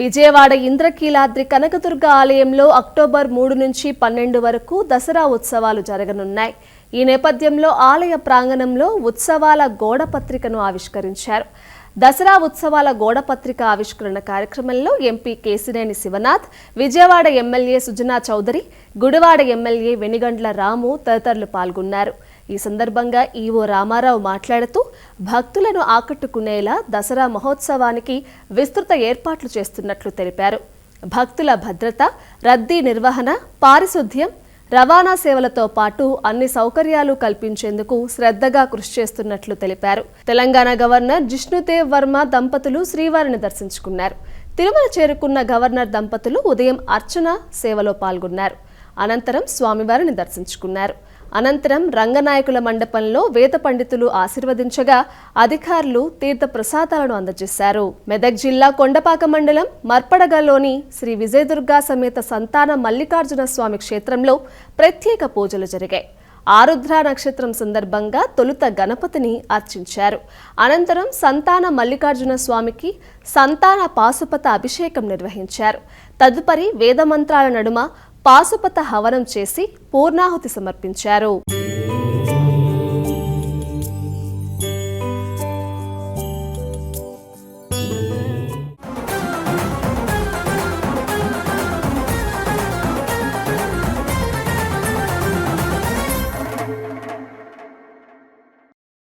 విజయవాడ ఇంద్రకీలాద్రి కనకదుర్గ ఆలయంలో అక్టోబర్ మూడు నుంచి పన్నెండు వరకు దసరా ఉత్సవాలు జరగనున్నాయి. ఈ నేపథ్యంలో ఆలయ ప్రాంగణంలో ఉత్సవాల గోడపత్రికను ఆవిష్కరించారు. దసరా ఉత్సవాల గోడపత్రిక ఆవిష్కరణ కార్యక్రమంలో MP Kesineni Sivanath Vijayawada MLA Sujana Chowdary Gudivada MLA Venigandla Ramu తదితరులు పాల్గొన్నారు. ఈ సందర్భంగా ఈవో రామారావు మాట్లాడుతూ భక్తులను ఆకట్టుకునేలా దసరా మహోత్సవానికి విస్తృత ఏర్పాట్లు చేస్తున్నట్లు తెలిపారు. భక్తుల భద్రత రద్దీ నిర్వహణ పారిశుద్ధ్యం రవాణా సేవలతో పాటు అన్ని సౌకర్యాలు కల్పించేందుకు శ్రద్ధగా కృషి చేస్తున్నట్లు తెలిపారు. తెలంగాణ గవర్నర్ జిష్ణుదేవ్ వర్మ దంపతులు శ్రీవారిని దర్శించుకున్నారు. తిరుమల చేరుకున్న గవర్నర్ దంపతులు ఉదయం అర్చన సేవలో పాల్గొన్నారు. అనంతరం స్వామివారిని దర్శించుకున్నారు. అనంతరం రంగనాయకుల మండపంలో వేద పండితులు ఆశీర్వదించగా అధికారులు తీర్థ ప్రసాదాలను అందజేశారు. మెదక్ జిల్లా కొండపాక మండలం మర్పడగలోని శ్రీ విజయదుర్గా సమేత సంతాన మల్లికార్జున స్వామి క్షేత్రంలో ప్రత్యేక పూజలు జరిగాయి. ఆరుద్ర నక్షత్రం సందర్భంగా తొలుత గణపతిని అర్చించారు. అనంతరం సంతాన మల్లికార్జున స్వామికి సంతాన పాశుపత అభిషేకం నిర్వహించారు. తదుపరి వేదమంత్రాల నడుమ పాశుపత హవనం చేసి పూర్ణాహుతి సమర్పించారు.